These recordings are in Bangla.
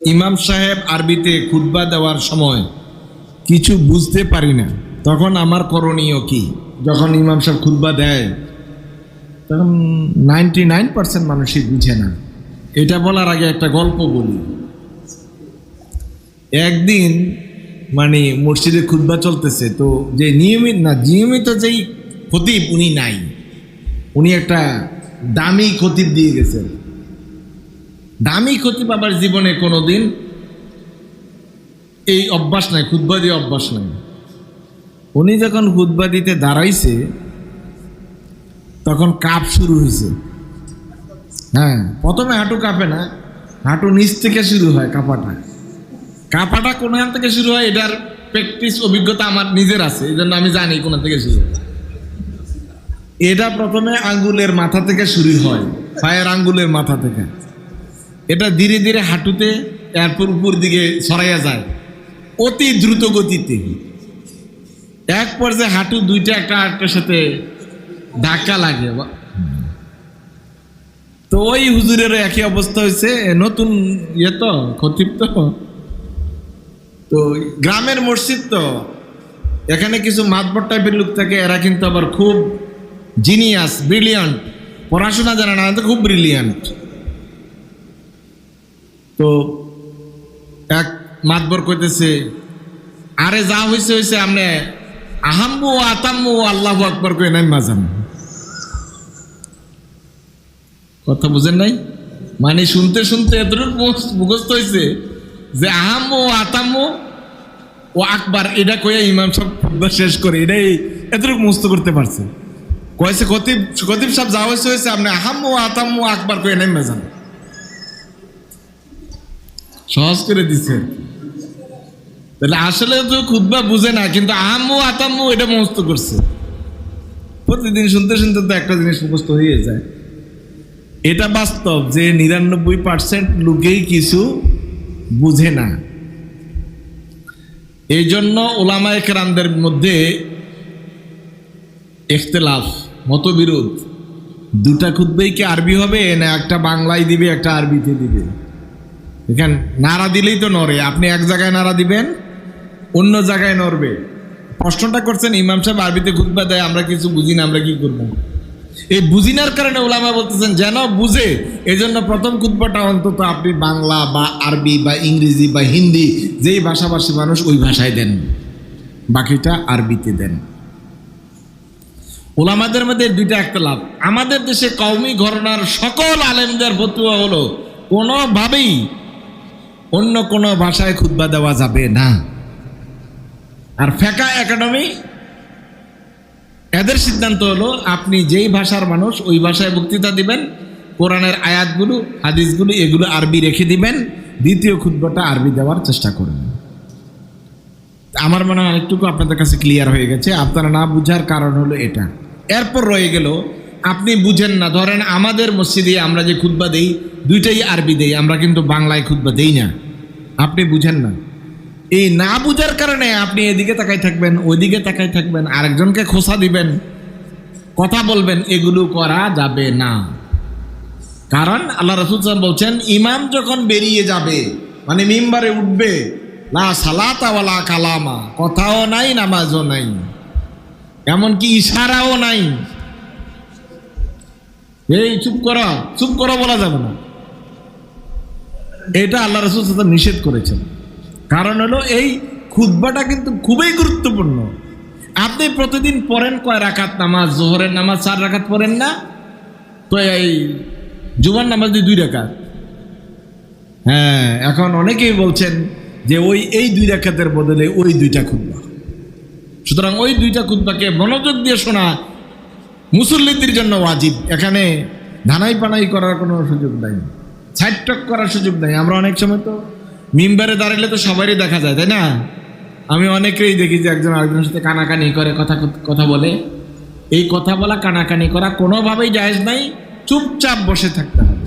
ইমাম সাহেব আরবিতে খুতবা দেওয়ার সময় কিছু বুঝতে পারি না। তখন আমার করণীয় কি? যখন ইমাম সাহেব খুতবা দেয়, তখন নাইনটি নাইন পার্সেন্ট মানুষই বুঝে না। এটা বলার আগে একটা গল্প বলি। একদিন মানে মসজিদে খুতবা চলতেছে, তো যে নিয়মিত না, নিয়মিত যেই খতিব উনি নাই। উনি একটা দামি খতিব দিয়ে গেছেন। দামি খতিব আবার জীবনে কোনোদিন এই অভ্যাস নাই, খুতবা দিয়ে অভ্যাস নাই। উনি যখন খুতবা দিতে দাঁড়াইছে, তখন কাপ শুরু হয়েছে হ্যাঁ প্রথমে হাঁটু কাঁপে না, হাঁটু নিচ থেকে শুরু হয় কাঁপাটা। কাঁপাটা কোনখান থেকে শুরু হয়, এটার প্র্যাকটিস অভিজ্ঞতা আমার নিজের আছে, এই জন্য আমি জানি কোন থেকে শুরু হয়। এটা প্রথমে আঙ্গুলের মাথা থেকে শুরু হয়, পায়ের আঙ্গুলের মাথা থেকে। এটা ধীরে ধীরে হাঁটুতে এরপর উপর দিকে সরাইয়া যায়। অতি দ্রুত গতিতে। এক পর্যায়ে হাঁটু দুইটা, একটা আরেকটার সাথে ধাক্কা লাগে। তো ওই হুজুরের একই অবস্থা হয়েছে। নতুন ইয়ে তো, খতিব তো। তো গ্রামের মসজিদ তো। এখানে কিছু মাতবর টাইপের লোক থাকে, এরা কিন্তু আবার খুব জিনিয়াস, ব্রিলিয়ান্ট। পড়াশোনা জানে না খুব ব্রিলিয়ান্ট। তো এক মাতবর কইতেছে, আরে যা হয়েছে হয়েছে আপনি আহাম্মু আতাম্মু, আল্লাহ আকবর কই নাই মাজাম কথা বুঝেন নাই? মানে শুনতে শুনতে এতটুকু মুখ- মুখস্থ হয়েছে যে আহাম্মু আতাম্মু ও আকবার, এটা কয়ে ইমাম সব শেষ করে এটাই এতটুকু মুস্ত করতে পারছে। কয়েছে খতিব খতিব সাহেব যা হয়েছে হয়েছে আপনি আহাম্মু আতাম্মু আকবার কয়ে নেমে যান সহজ করে দিছে। তাহলে আসলে তো খুতবা বুঝে না, কিন্তু আহাম্মু আতাম্মু এটা মুস্ত করছে। প্রতিদিন শুনতে শুনতে তো একটা জিনিস মুখস্থ হয়ে যায়। এটা বাস্তব যে নিরানব্বই পার্সেন্ট লোকেই কিছু বুঝে না। এই জন্য ওলামা একরামদের মধ্যে ইখতলাফ, মতবিরোধ, দুটা খুদ্বেই কি আরবি হবে না একটা বাংলায় দিবে, একটা আরবিতে দিবে? এখান নাড়া দিলেই তো নড়ে। আপনি এক জায়গায় নাড়া দিবেন, অন্য জায়গায় নড়বে। প্রশ্নটা করছেন, ইমাম সাহেব আরবিতে খুতবা দেয়, আমরা কিছু বুঝি না, আমরা কি করব? এই বুঝিনার কারণে ওলামা বলতেছেন, যেন বুঝে এই জন্য প্রথম খুতবাটা অন্তত আপনি বাংলা বা আরবি বা ইংরেজি বা হিন্দি, যেই ভাষাভাষী মানুষ ওই ভাষায় দেন। বাকিটা আরবিতে দেন। ওলামাদের মধ্যে দুইটা একটা লাভ। আমাদের দেশে কওমি ঘরনার সকল আলেমদের ফতুয়া হলো, কোনোভাবেই অন্য কোনো ভাষায় খুতবা দেওয়া যাবে না। আর ফেকা একাডেমি, এদের সিদ্ধান্ত হলো আপনি যেই ভাষার মানুষ, ওই ভাষায় বক্তৃতা দিবেন, কোরআনের আয়াতগুলো, হাদিসগুলো, এগুলো আরবি রেখে দিবেন, দ্বিতীয় খুদ্বটা আরবি দেওয়ার চেষ্টা করবেন আমার মনে হয় অনেকটুকু আপনাদের কাছে ক্লিয়ার হয়ে গেছে, আপনারা না বুঝার কারণ হলো এটা। এরপর রয়ে গেল আপনি বুঝেন না। ধরেন আমাদের মসজিদে আমরা যে খুতবা দেই, দুইটাই আরবি দেই, আমরা কিন্তু বাংলায় খুতবা দেই না। আপনি বুঝেন না। এই না বুঝার কারণে আপনি এদিকে তাকাই থাকবেন, ওইদিকে তাকাই থাকবেন, আরেকজনকে খোসা দিবেন, কথা বলবেন, এগুলো করা যাবে না। কারণ আল্লাহ রসুল বলছেন, ইমাম যখন বেরিয়ে যাবে মানে মিম্বারে উঠবে না সালাতাওয়ালা কালামা, কথাও নাই, নামাজও নাই। এমনকি ইশারাও নাই। এই চুপ করা, চুপ করো বলা যাবে না। এটা আল্লাহ রসুল নিষেধ করেছেন। কারণ হলো এই খুতবাটা কিন্তু খুবই গুরুত্বপূর্ণ। আপনি প্রতিদিন পড়েন কয় রাখাত নামাজ? জোহরের নামাজ চার রাখাত পড়েন না? তো এই জুমার নামাজ দিয়ে দুই রাখাত হ্যাঁ এখন অনেকেই বলছেন যে ওই, এই দুই রাখাতের বদলে ওই দুইটা খুতবা। সুতরাং ওই দুইটা খুতবাকে মনোযোগ দিয়ে শোনা মুসল্লিদের জন্য ওয়াজিব। এখানে ধানাই পানাই করার কোনো সুযোগ নাই। ছাইটক করার সুযোগ নাই। আমরা অনেক সময় তো মিম্বারে দাঁড়ালে তো সবারই দেখা যায়, তাই না? আমি অনেকেই দেখি যে একজন আরেকজনের সাথে কানাকানি করে, কথা কথা বলে। এই কথা বলা, কানাকানি করা কোনোভাবেই জায়েজ নাই। চুপচাপ বসে থাকতে হবে।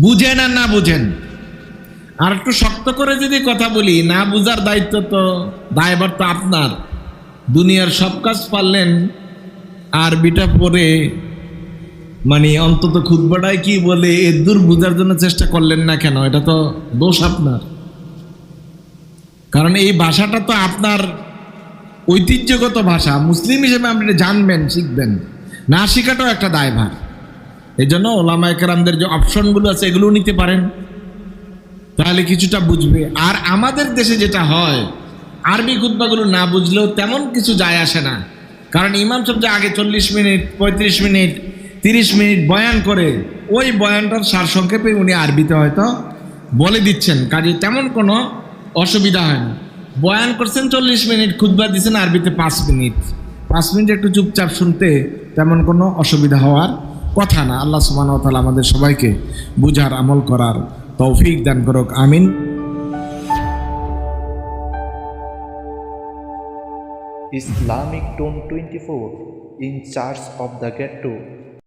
বুঝেন আর না বুঝেন। আর একটু শক্ত করে যদি কথা বলি, না বুঝার দায়িত্ব তো দায়বার তো আপনার। দুনিয়ার সব কাজ পারলেন আরবিটা পরে মানে অন্তত খুদ্বাটাই কি বলে, এ দূর বোঝার জন্য চেষ্টা করলেন না কেন? এটা তো দোষ আপনার। কারণ এই ভাষাটা তো আপনার ঐতিহ্যগত ভাষা। মুসলিম হিসেবে আপনি জানবেন, শিখবেন। না শেখাটাও একটা দায়ভার। এই জন্য ওলামা একরামদের যে অপশনগুলো আছে, এগুলোও নিতে পারেন। তাহলে কিছুটা বুঝবে। আর আমাদের দেশে যেটা হয়, আরবি খুদ্বাগুলো না বুঝলেও তেমন কিছু যায় আসে না। কারণ ইমাম সব যে আগে চল্লিশ মিনিট, পঁয়ত্রিশ মিনিট, তিরিশ মিনিট বয়ান করে, ওই বয়ানটার সারসংক্ষেপে উনি আরবিতে হয়তো বলে দিচ্ছেন। কাজে তেমন কোনো অসুবিধা হয় না। বয়ান করছেন চল্লিশ মিনিট খুদ্া দিচ্ছেন আরবিতে পাঁচ মিনিট। পাঁচ মিনিট একটু চুপচাপ শুনতে তেমন কোনো অসুবিধা হওয়ার কথা না। আল্লাহ সুমান তালা আমাদের সবাইকে বুঝার, আমল করার তৌফিক দান করুক। আমিন। Islamic Tone 24 in charge of the ghetto